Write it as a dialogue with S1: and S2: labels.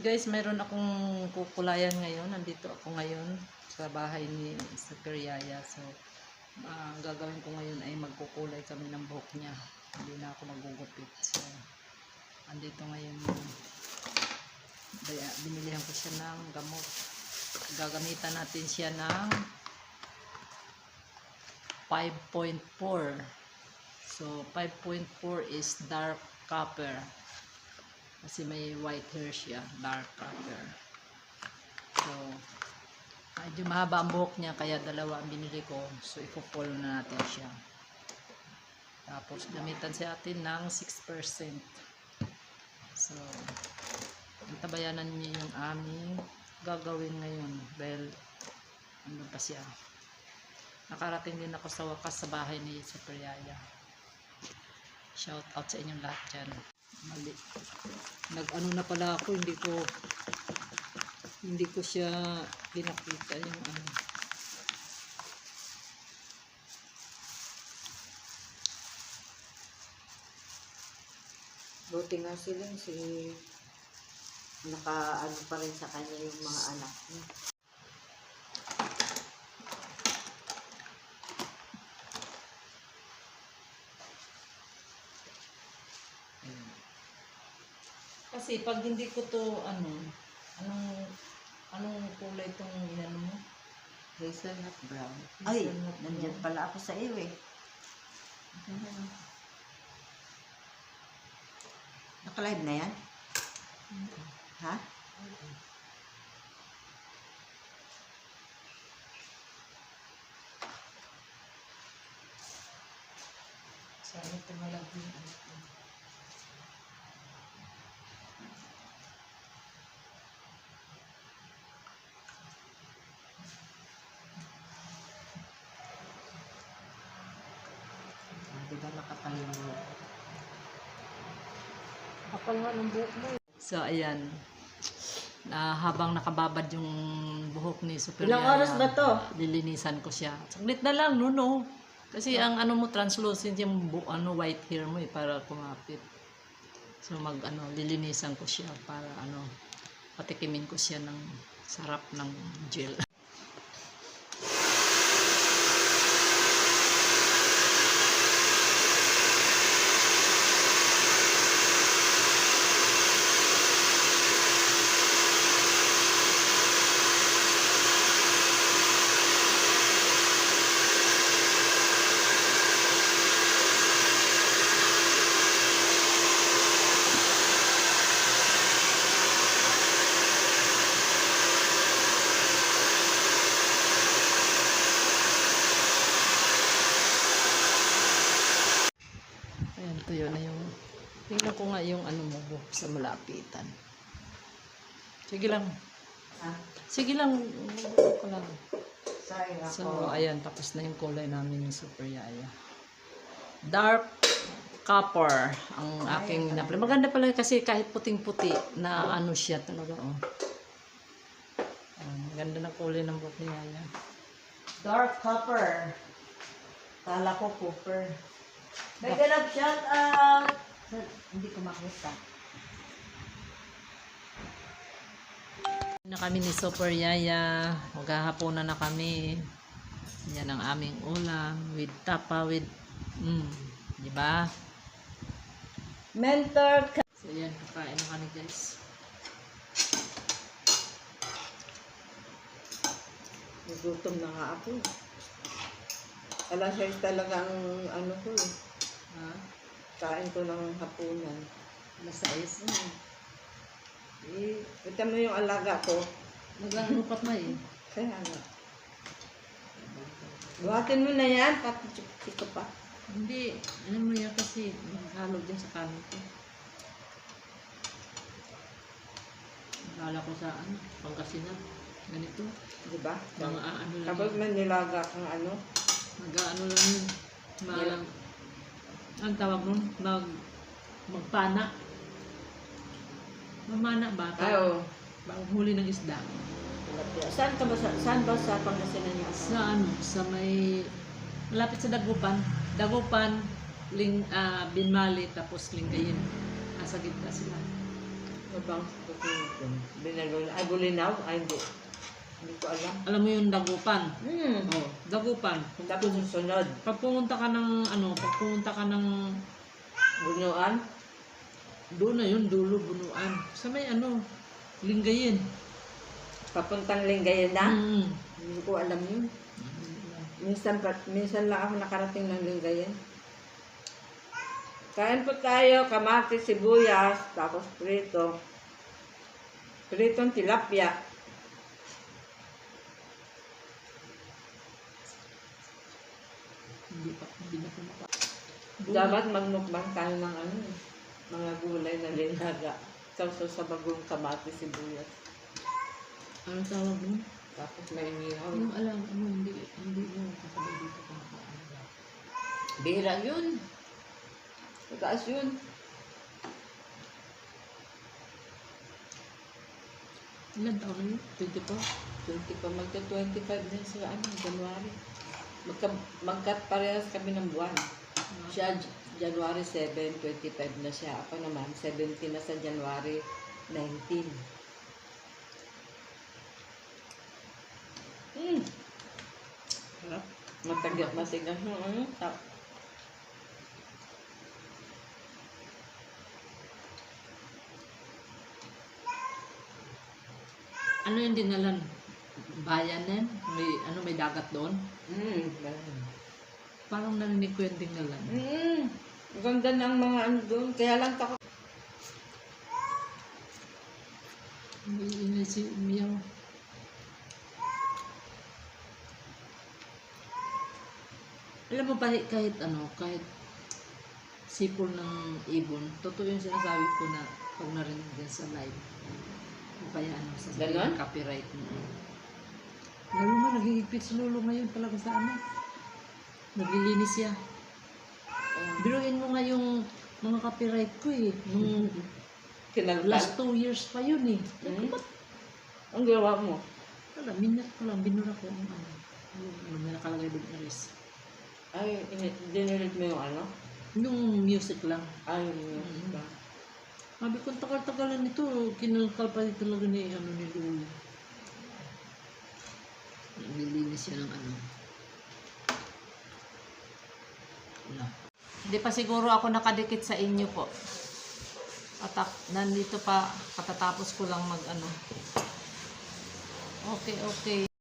S1: guys, mayroon akong kukulayan ngayon. Nandito ako ngayon sa bahay ni Super Yaya. So, ang gagawin ko ngayon ay magkukulay kami ng buhok niya. Hindi na ako magugupit. So, andito ngayon binilihan ko siya ng gamot. Gagamitan natin siya ng 5.4. So, 5.4 is dark copper. Kasi may white hair siya, dark copper. So, medyo mahaba ang buhok niya, kaya dalawa ang binili ko. So, ipopol na natin siya. Tapos, gamitan siya atin ng 6%. So, tabayanan niyo yung aming gagawin ngayon. Dahil, ano pa siya. Nakarating din ako sa wakas sa bahay ni Super Yaya. Shout out sa inyong lahat dyan. Mali. Nag-ano na pala ako, hindi ko hindi ko siya pinakita yung ano.
S2: Buti nga sila si nakaano pa rin sa kanya yung mga anak niya.
S1: Kasi pag hindi ko to ano, anong anong kulay tong inano mo?
S2: Hazelnut brown. Ay,
S1: Hazelnut brown.
S2: nandyan pala ako sa iyo eh. Naka-live na yan? Ha?
S1: Sana tumalag din ano
S2: nakatayo mo?
S1: Kapal nga ng buhok mo. So, ayan. Na habang nakababad yung buhok ni Super
S2: Ilang oras ba to?
S1: Lilinisan ko siya. Saglit na lang, no, no. Kasi ang ano mo, translucent yung bu- ano, white hair mo eh, para kumapit. So, mag, ano, lilinisan ko siya para, ano, patikimin ko siya ng sarap ng gel. Tuyo na yung... Tingnan ko nga yung ano mo, buhok sa malapitan. Sige lang.
S2: Ha?
S1: Sige lang. buhok ko lang.
S2: Sorry.
S1: So, ayan, tapos na yung kulay namin ni Super Yaya. Dark copper ang aking napla. Maganda pala kasi kahit puting-puti na ano siya talaga, oh. Ang ganda ng kulay ng buhok ni Yaya.
S2: Dark copper. Kala ko copper. May ganap shout out. Hindi ko makita.
S1: na kami ni Super Yaya. Maghahaponan na kami. Yan ang aming ulam with tapa with mm, di ba?
S2: Mentor ka.
S1: So yan, kakain na kami guys.
S2: Nagutom na nga ako. Alas 6 talaga ang ano ko eh.
S1: Ha?
S2: Kain ko ng hapunan.
S1: Alas 6.
S2: Hmm. Eh, kita mo yung alaga ko.
S1: Naglarupat na eh.
S2: Kaya nga. Buhatin mo na yan, ko pa.
S1: Hindi, ano mo yan kasi maghalo din sa kanin ko. Akala ko sa ano, pangkasinan. Ganito.
S2: Di ba?
S1: Mga ano lang.
S2: Kapag may nilaga kang ano,
S1: Mag-ano lang yun. Mag, ang tawag nun? Mag, magpana. Mamana ba?
S2: ay oh.
S1: Pang huli ng isda.
S2: Saan ka ba sa, saan ba sa Pangasinan yung
S1: Sa ano? Sa may, malapit sa Dagupan. Dagupan, Ling, ah, Binmali, tapos Lingayin. Nasa gitna sila.
S2: Ano bang susunod? Binalo Ay, bulinaw? Ay, hindi. Hindi ko alam.
S1: Alam mo yung dagupan.
S2: Hmm.
S1: Oh, dagupan.
S2: Tapos susunod.
S1: Pag pumunta ka ng ano, pag pumunta ka ng
S2: Bunuan.
S1: doon na yun, dulo, bunuan. Sa may ano, linggayin.
S2: Papuntang Lingayen na.
S1: Mm.
S2: Hindi ko alam yun. Minsan, pa- minsan lang ako nakarating ng Lingayen. Kain po tayo, kamatis, sibuyas, tapos prito. Pritong tilapia.
S1: Hindi pa, hindi na po maka...
S2: Dapat magmukbang tayo ng ano, mga gulay na linaga. Sausaw sa bagong kamatis, sibuyas.
S1: Ano tawag mo?
S2: Tapos may inihaw.
S1: Yung alam, ano, hindi, hindi mo kasabay dito ka
S2: Bihira yun. Mataas yun.
S1: Ilan taon na yun? 24?
S2: 20 pa, magka 25 din sa ano, January. Magka, magkat parehas kami ng buwan. Siya, J- January 7, 25 na siya. Ako naman, 17 na sa January 19. Hmm,
S1: Harap.
S2: matagat, matigas. Hmm, ta-
S1: Ano yung dinalan? Bayan din? May, ano, may dagat doon?
S2: hmm, ganun.
S1: Parang narinig ko yung dinalan.
S2: Hmm, ang ganda ng mga ano doon. Kaya lang takot.
S1: Hindi, hindi si Miyaw. Alam mo pa kahit ano, kahit sipol ng ibon, totoo yung sinasabi ko na pag narinig din sa live. O kaya ano, sa
S2: Ganon?
S1: copyright mo. Lalo mo, nagigipit si Lolo ngayon talaga sa ano. Naglilinis siya. Biruin mo nga yung mga copyright ko eh. Nung last two years pa yun eh.
S2: Hmm? Ang gawa mo?
S1: Wala, minat ko lang, binura ko ang ano. Yung ano, may nakalagay doon na list.
S2: Ay, ini- dinilit mo yung ano?
S1: Yung music lang.
S2: Ay, yung
S1: Mm. Sabi ko, tagal-tagalan nito, kinalkal pa rin talaga ni, ano, ni Lolo. Naglilinis siya ng ano. Wala. Hindi pa siguro ako nakadikit sa inyo po. At nandito pa, katatapos ko lang mag ano. Okay, okay.